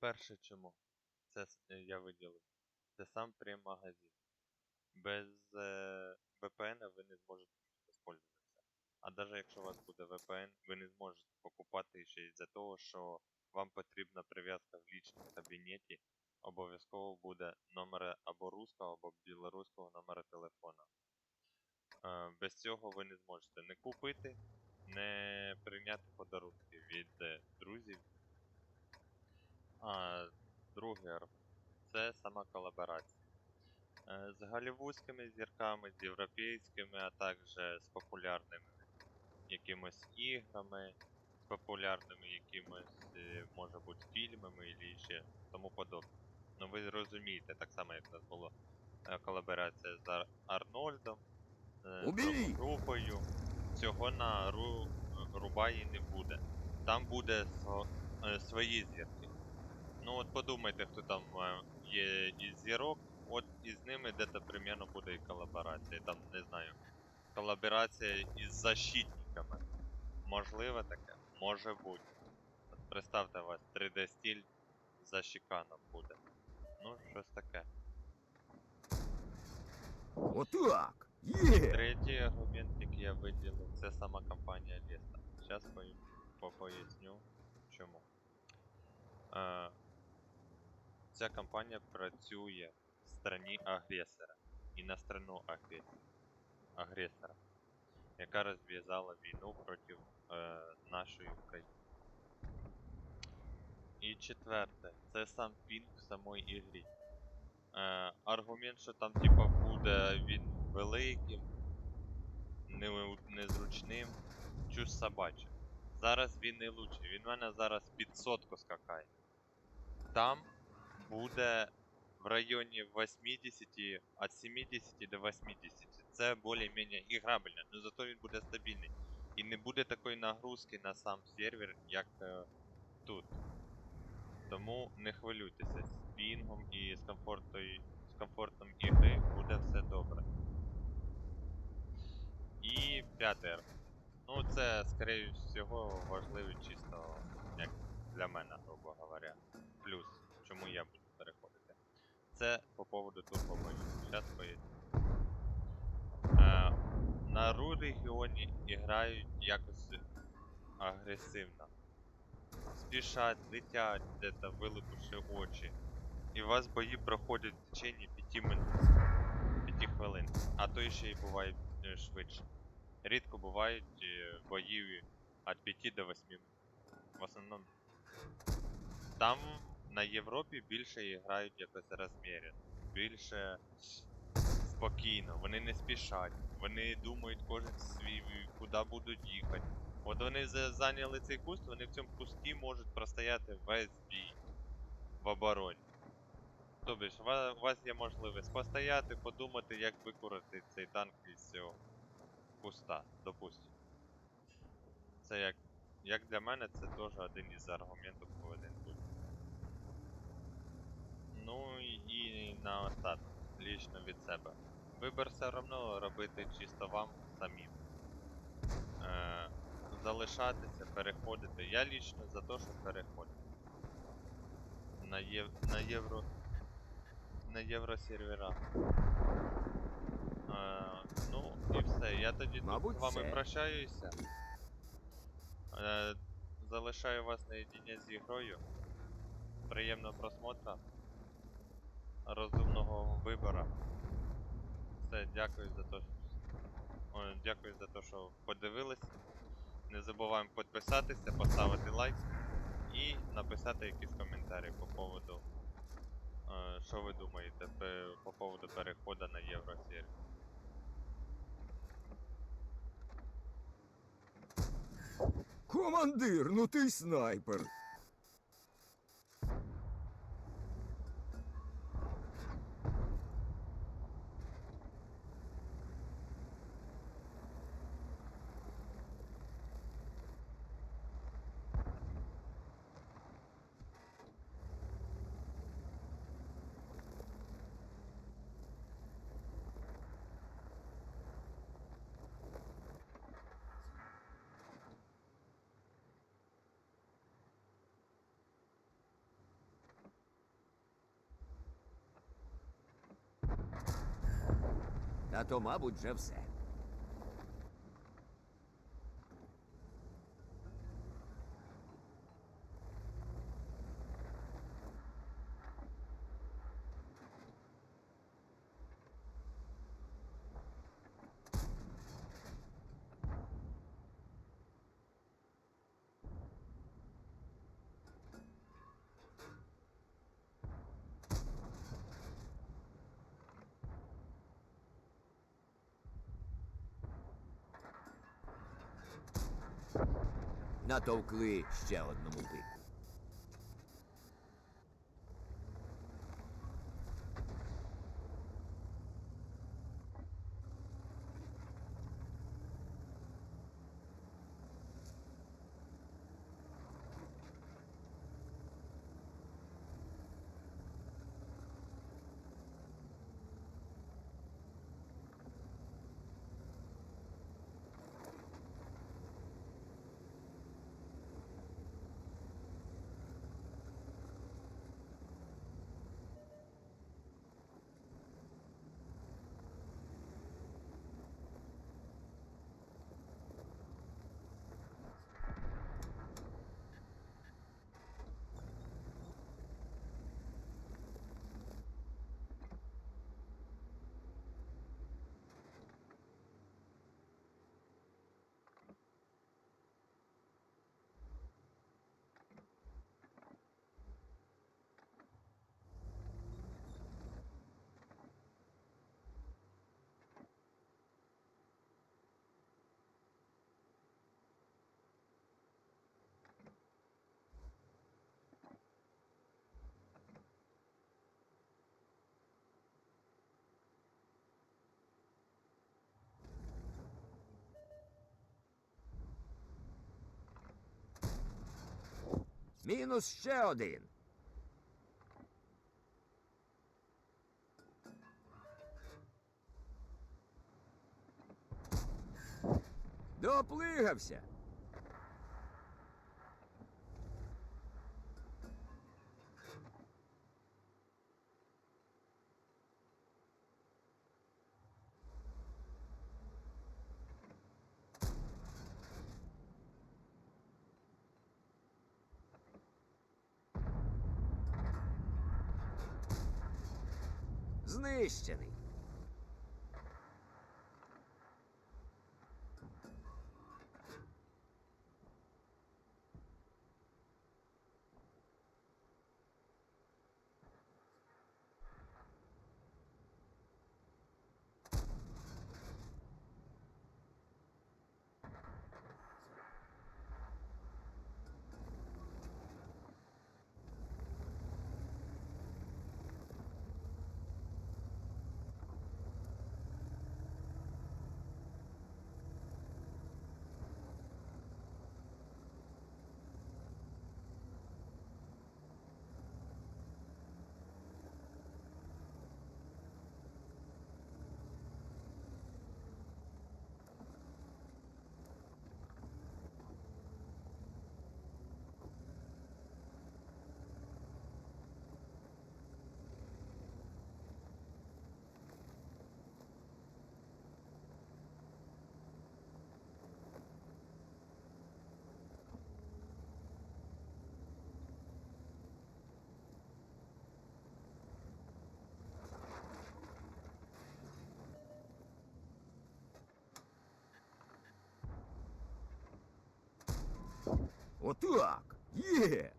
Перше чому? Це е, я виділив. Це сам прем-магазин. Без е, VPN ви не зможете використовуватися. А навіть якщо у вас буде VPN, ви не зможете покупати ще із-за того, що вам потрібна прив'язка в лічному кабінеті. Обов'язково буде номер або руського, або білоруського номера телефона. Е, без цього ви не зможете не купити, не прийняти подарунки від е, друзів. А другий аргумент це сама колаборація. Е, З голівудськими зірками, з європейськими, а також з популярними якимось іграми, з популярними якимось, е, може бути, фільмами і ще тому подобне. Ну ви розумієте, так само як у нас була е, колаборація з Ар- Арнольдом, з групою. Цього на Ру... Рубаї не буде. Там буде сво- свої зірки. Ну от подумайте, хто там е, є із зірок, от із ними де-то примерно буде і колаборація. Там, не знаю, колаборація із защитниками. Можливо таке? Може бути. От представте вас 3D стиль за щеканом буде. Ну, щось таке. Отак. Є. Третій аргумент, який я виділив, це сама компанія Леста. Зараз по поясню чому. Е, ця компанія працює в страні агресора і на страну агресора, яка розв'язала війну проти е, нашої України. І четверте, це сам пінг в самій ігрі. Е, аргумент, що там типа буде він великим, не, незручним, чуж собаче. Зараз він не лучший, він в мене зараз під сотку скакає. Там буде в районі 80, від 70 до 80. Це більш-менш іграбельно, але зато він буде стабільний. І не буде такої нагрузки на сам сервер, як е, тут. Тому не хвилюйтеся з пінгом і з, комфортою, з комфортом ігри буде все добре. І аргумент. Ну це, скоріше всього, важливий чисто як для мене, грубо говоря. Це по поводу турбобою. Зараз поясню. Е, на ру регіоні грають якось агресивно. Спішать, летять, де-то вилупивши очі. І у вас бої проходять в течение 5 минут. 5 хвилин. А то ще й буває е, швидше. Рідко бувають е, бої від 5 до 8 минут. В основному. Там на Європі більше грають якось розмірено. Більше спокійно, вони не спішать, вони думають кожен свій, куди будуть їхати. От вони зайняли цей куст, вони в цьому кусті можуть простояти весь бій в обороні. Тобто, у вас є можливість постояти, подумати, як викурити цей танк із цього куста, допустимо. Це як, як для мене, це теж один із аргументів бути. Ну і, і наостанок, лічно від себе. Вибір все одно робити чисто вам самим. Е, залишатися, переходити. Я лічно за те, що переходити. На, єв... на євро. На євросервера. Е, ну і все. Я тоді тут з вами все. прощаюся. Е, залишаю вас наєдине з ігрою. Приємного просмотра. Розумного вибору. Все, дякую за те, що... Дякую за те, що подивились. Не забуваємо підписатися, поставити лайк і написати якісь коментарі по поводу, е, що ви думаєте по поводу переходу на Євросервер. Командир, ну ти снайпер. Та то, мабуть, вже все. Натовкли ще одному бику. Мінус ще один. Доплигався. Знищений. Отак. Є.